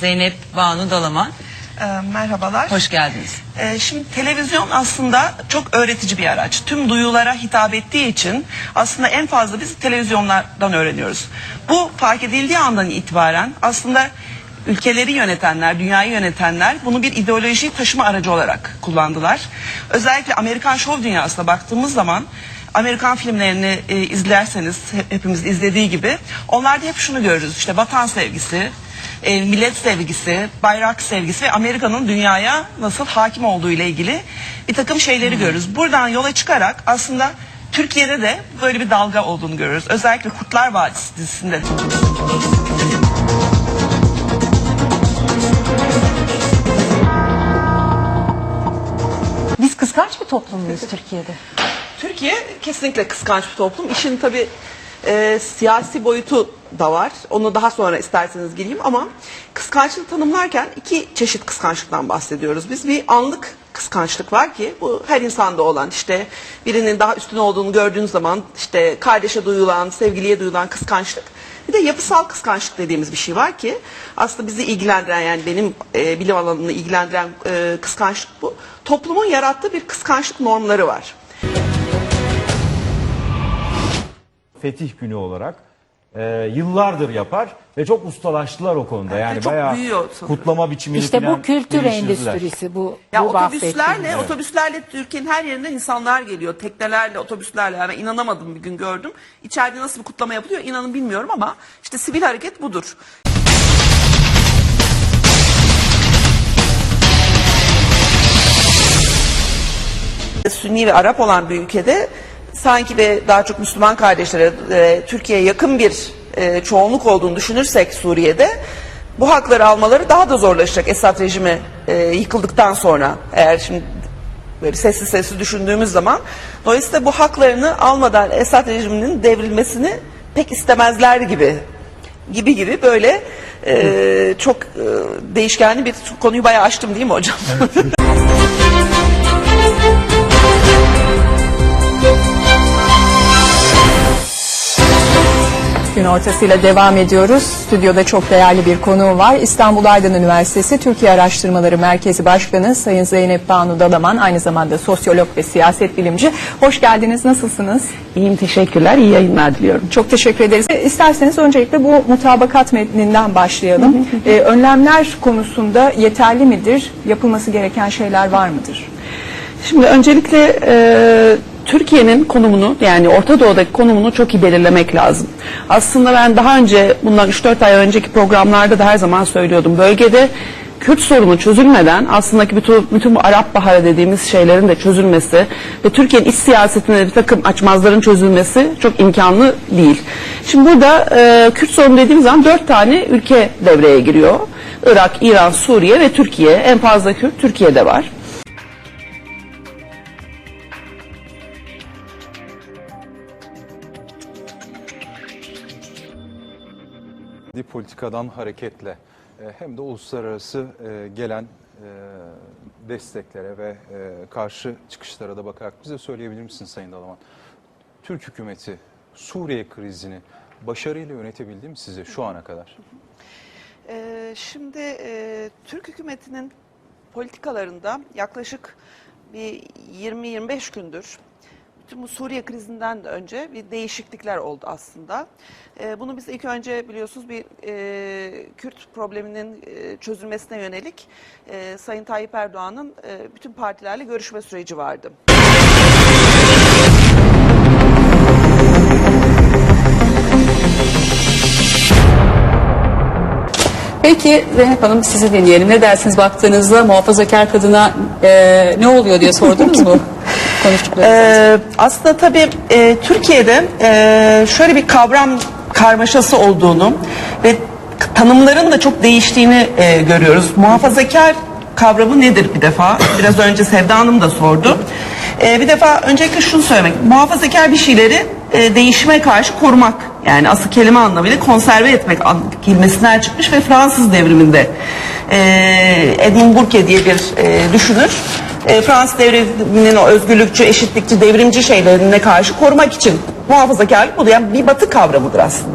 Zeynep Banu Dalaman. Ee, merhabalar. Hoş geldiniz. Ee, şimdi televizyon aslında çok öğretici bir araç. Tüm duyulara hitap ettiği için aslında en fazla biz televizyonlardan öğreniyoruz. Bu fark edildiği andan itibaren aslında ülkeleri yönetenler, dünyayı yönetenler bunu bir ideoloji taşıma aracı olarak kullandılar. Özellikle Amerikan şov dünyasına baktığımız zaman Amerikan filmlerini e, izlerseniz hep- hepimiz izlediği gibi onlarda hep şunu görürüz. İşte vatan sevgisi, e, millet sevgisi, bayrak sevgisi ve Amerika'nın dünyaya nasıl hakim olduğu ile ilgili bir takım şeyleri görürüz. Buradan yola çıkarak aslında Türkiye'de de böyle bir dalga olduğunu görüyoruz. Özellikle Kurtlar Vadisi dizisinde. Biz kıskanç bir toplum muyuz Türkiye'de? Türkiye kesinlikle kıskanç bir toplum. İşin tabi siyasi boyutu da var. Onu daha sonra isterseniz gireyim ama kıskançlığı tanımlarken iki çeşit kıskançlıktan bahsediyoruz. Biz bir anlık kıskançlık var ki bu her insanda olan işte birinin daha üstün olduğunu gördüğünüz zaman işte kardeşe duyulan, sevgiliye duyulan kıskançlık. Bir de yapısal kıskançlık dediğimiz bir şey var ki aslında bizi ilgilendiren yani benim e, bilim alanını ilgilendiren e, kıskançlık bu. Toplumun yarattığı bir kıskançlık normları var. Fetih Günü olarak e, yıllardır yapar ve çok ustalaştılar o konuda. Yani çok bayağı büyüyor sanırım. kutlama biçimini İşte falan bu kültür geliştirdiler. endüstrisi bu. Ya bu otobüslerle, bahsettiğim. otobüslerle Türkiye'nin her yerinden insanlar geliyor. Teknelerle, otobüslerle. Yani inanamadım bir gün gördüm. İçeride nasıl bir kutlama yapılıyor inanın bilmiyorum ama işte sivil hareket budur. Sünni ve Arap olan bir ülkede sanki de daha çok Müslüman kardeşlere e, Türkiye'ye yakın bir e, çoğunluk olduğunu düşünürsek Suriye'de bu hakları almaları daha da zorlaşacak Esad rejimi e, yıkıldıktan sonra. Eğer şimdi böyle sessiz sessiz düşündüğümüz zaman dolayısıyla bu haklarını almadan Esad rejiminin devrilmesini pek istemezler gibi gibi gibi böyle e, çok e, değişkenli bir konuyu bayağı açtım değil mi hocam? Gün ortasıyla devam ediyoruz. Stüdyoda çok değerli bir konuğum var. İstanbul Aydın Üniversitesi Türkiye Araştırmaları Merkezi Başkanı Sayın Zeynep Banu Dalaman. Aynı zamanda sosyolog ve siyaset bilimci. Hoş geldiniz. Nasılsınız? İyiyim teşekkürler. İyi yayınlar diliyorum. Çok teşekkür ederiz. E, İsterseniz öncelikle bu mutabakat metninden başlayalım. Ee, önlemler konusunda yeterli midir? Yapılması gereken şeyler var mıdır? Şimdi öncelikle e, Türkiye'nin konumunu yani Orta Doğu'daki konumunu çok iyi belirlemek lazım. Aslında ben daha önce bundan 3-4 ay önceki programlarda da her zaman söylüyordum. Bölgede Kürt sorunu çözülmeden aslında ki bütün, bütün bu Arap Baharı dediğimiz şeylerin de çözülmesi ve Türkiye'nin iç siyasetinde bir takım açmazların çözülmesi çok imkanlı değil. Şimdi burada e, Kürt sorunu dediğimiz zaman dört tane ülke devreye giriyor. Irak, İran, Suriye ve Türkiye. En fazla Kürt Türkiye'de var. Bir politikadan hareketle e, hem de uluslararası e, gelen e, desteklere ve karşı çıkışlara da bakarak bize söyleyebilir misiniz Sayın Dalaman? Türk hükümeti Suriye krizini başarıyla yönetebildi mi size şu ana kadar? Şimdi Türk hükümetinin politikalarında yaklaşık bir 20-25 gündür bu Suriye krizinden de önce bir değişiklikler oldu aslında. Ee, bunu biz ilk önce biliyorsunuz bir e, Kürt probleminin e, çözülmesine yönelik e, Sayın Tayyip Erdoğan'ın e, bütün partilerle görüşme süreci vardı. Peki Zeynep Hanım sizi dinleyelim. Ne dersiniz baktığınızda muhafazakar kadına e, ne oluyor diye sordunuz mu? Konuştuklarınızda. Ee, aslında tabii e, Türkiye'de e, şöyle bir kavram karmaşası olduğunu ve tanımların da çok değiştiğini e, görüyoruz. Muhafazakar kavramı nedir bir defa? Biraz önce Sevda Hanım da sordu. E, bir defa öncelikle şunu söylemek. Muhafazakar bir şeyleri e, değişime karşı korumak. Yani asıl kelime anlamıyla konserve etmek kelimesinden çıkmış ve Fransız devriminde e, Edmund Burke diye bir e, düşünür e, Fransız devriminin o özgürlükçü, eşitlikçi, devrimci şeylerine karşı korumak için muhafazakarlık bu da yani bir batı kavramıdır aslında.